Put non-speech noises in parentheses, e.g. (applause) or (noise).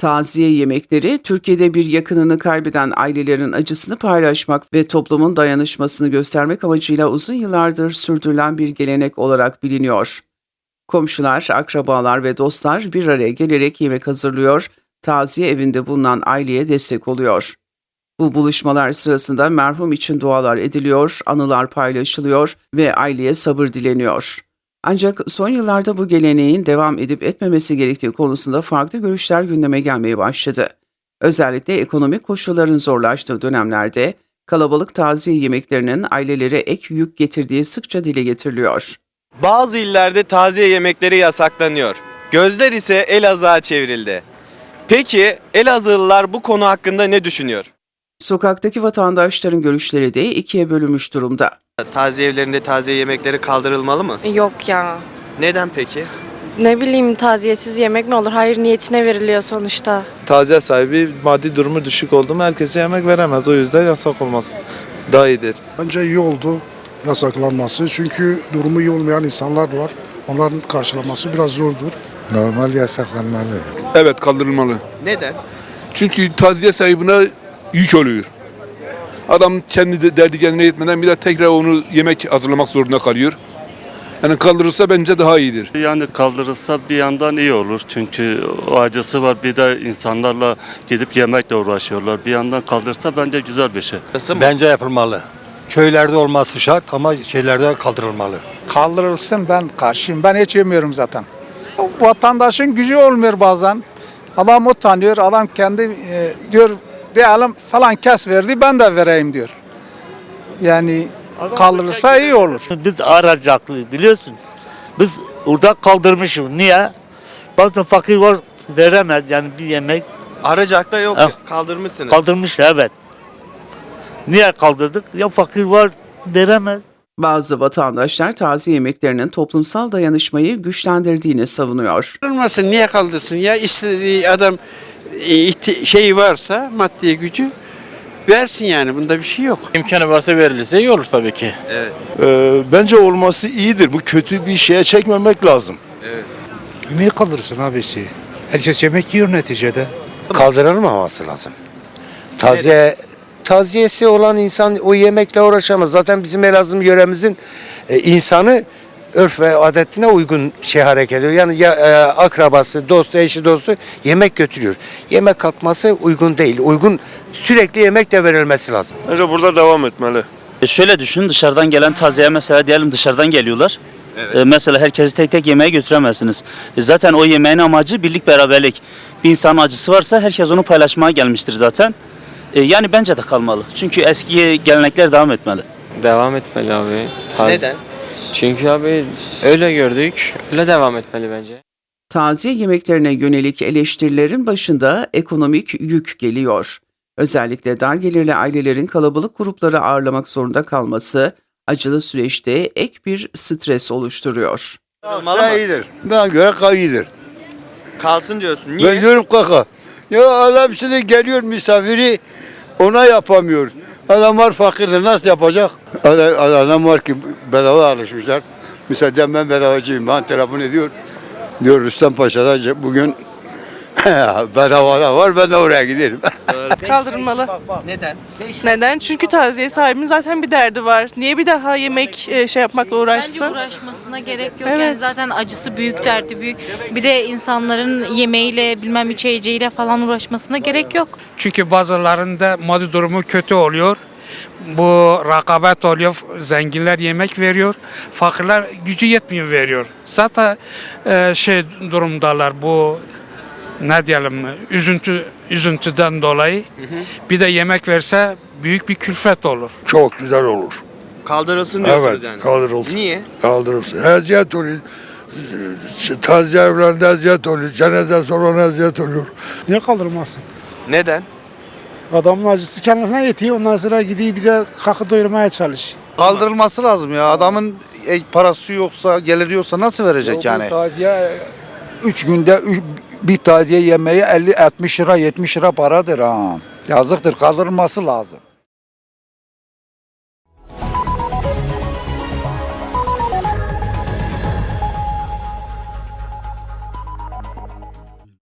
Taziye yemekleri, Türkiye'de bir yakınını kaybeden ailelerin acısını paylaşmak ve toplumun dayanışmasını göstermek amacıyla uzun yıllardır sürdürülen bir gelenek olarak biliniyor. Komşular, akrabalar ve dostlar bir araya gelerek yemek hazırlıyor, taziye evinde bulunan aileye destek oluyor. Bu buluşmalar sırasında merhum için dualar ediliyor, anılar paylaşılıyor ve aileye sabır dileniyor. Ancak son yıllarda bu geleneğin devam edip etmemesi gerektiği konusunda farklı görüşler gündeme gelmeye başladı. Özellikle ekonomik koşulların zorlaştığı dönemlerde kalabalık taziye yemeklerinin ailelere ek yük getirdiği sıkça dile getiriliyor. Bazı illerde taziye yemekleri yasaklanıyor. Gözler ise Elazığ'a çevrildi. Peki Elazığlılar bu konu hakkında ne düşünüyor? Sokaktaki vatandaşların görüşleri de ikiye bölünmüş durumda. Taziye evlerinde taziye yemekleri kaldırılmalı mı? Yok ya. Neden peki? Ne bileyim taziyesiz yemek mi olur? Hayır niyetine veriliyor sonuçta. taziye sahibi maddi durumu düşük oldu mu herkese yemek veremez. O yüzden yasak olması daha iyidir. Bence iyi oldu yasaklanması. Çünkü durumu iyi olmayan insanlar var. Onların karşılaması biraz zordur. Normal yasaklanmalı. Evet kaldırılmalı. Neden? Çünkü taziye sahibine yük oluyor. Adam kendi de derdi kendine yetmeden bir de tekrar onu yemek hazırlamak zorunda kalıyor. Yani kaldırılsa bence daha iyidir. Yani kaldırılsa bir yandan iyi olur. Çünkü o acısı var. Bir de insanlarla gidip yemekle uğraşıyorlar. Bir yandan kaldırsa bence güzel bir şey. Bence yapılmalı. Köylerde olması şart ama şeylerde kaldırılmalı. kaldırılsın ben karşıyım. Ben hiç yemiyorum zaten. Vatandaşın gücü olmuyor bazen. Adam utanıyor. Adam kendi e, diyor diyelim falan kes verdi ben de vereyim diyor. Yani kaldırılsa iyi olur. (laughs) Biz aracaklı biliyorsun. Biz orada kaldırmışız. Niye? Bazen fakir var veremez yani bir yemek Aracak'ta yok. Ah. Kaldırmışsınız. kaldırmış evet. Niye kaldırdık? Ya fakir var veremez. Bazı vatandaşlar taziye yemeklerinin toplumsal dayanışmayı güçlendirdiğini savunuyor. Kaldırılmasın niye kaldırsın ya istediği adam e, şeyi varsa maddi gücü versin yani bunda bir şey yok. İmkanı varsa verilirse iyi olur tabii ki. Evet. Ee, bence olması iyidir. Bu kötü bir şeye çekmemek lazım. Niye kaldırırsın abisi? Herkes yemek yiyor neticede. kaldırılmaması lazım. Taziye taziyesi olan insan o yemekle uğraşamaz. Zaten bizim Elazığ yöremizin e, insanı örf ve adetine uygun şey hareket ediyor. Yani ya, e, akrabası, dostu, eşi, dostu yemek götürüyor. Yemek kalkması uygun değil. Uygun sürekli yemek de verilmesi lazım. Bence burada devam etmeli. E şöyle düşün dışarıdan gelen taziye mesela diyelim dışarıdan geliyorlar. E, mesela herkesi tek tek yemeğe götüremezsiniz. E, zaten o yemeğin amacı birlik beraberlik. Bir insanın acısı varsa herkes onu paylaşmaya gelmiştir zaten. E, yani bence de kalmalı. Çünkü eski gelenekler devam etmeli. Devam etmeli abi. Neden? Çünkü abi öyle gördük. Öyle devam etmeli bence. Taziye yemeklerine yönelik eleştirilerin başında ekonomik yük geliyor. Özellikle dar gelirli ailelerin kalabalık grupları ağırlamak zorunda kalması acılı süreçte ek bir stres oluşturuyor. Kaldırılmalı mı? iyidir. Bana göre iyidir. Kalsın diyorsun. Niye? diyorum kaka. Ya adam şimdi geliyor misafiri ona yapamıyor. Adamlar fakirdir nasıl yapacak? Adam, var ki bedava alışmışlar. Mesela ben bedavacıyım. Ben telefon ediyor. Diyor Rüstem Paşa'da bugün (laughs) bedava da var ben de oraya giderim. (laughs) Kaldırılmalı. Neden? Neden? Çünkü taziye sahibinin zaten bir derdi var. Niye bir daha yemek e, şey yapmakla Bence uğraşsın? uğraşmasına gerek yok. Yani Evet. zaten acısı büyük, derdi büyük. Bir de insanların yemeğiyle, bilmem içeceğiyle falan uğraşmasına gerek yok. Çünkü bazılarında maddi durumu kötü oluyor. Bu rakabet oluyor. Zenginler yemek veriyor. Fakirler gücü yetmiyor veriyor. Zaten e, şey durumdalar bu ne diyelim üzüntü üzüntüden dolayı. Bir de yemek verse büyük bir külfet olur. Çok güzel olur. Kaldırılsın diyorsunuz Evet, yani. kaldırılsın. Niye? Kaldırılsın. Eziyet oluyor. Taziye evlerinde eziyet oluyor. Cenaze sonra eziyet oluyor. Niye kaldırmasın? Neden? Adamın acısı kendine yetiyor. Ondan sonra gidiyor bir de kakı doyurmaya çalış. Kaldırılması lazım ya. Adamın e, parası yoksa, geliri yoksa nasıl verecek yani? Taziye 3 günde üç- bir taziye yemeği 50 60 lira 70 lira paradır ha. Yazıktır kaldırılması lazım.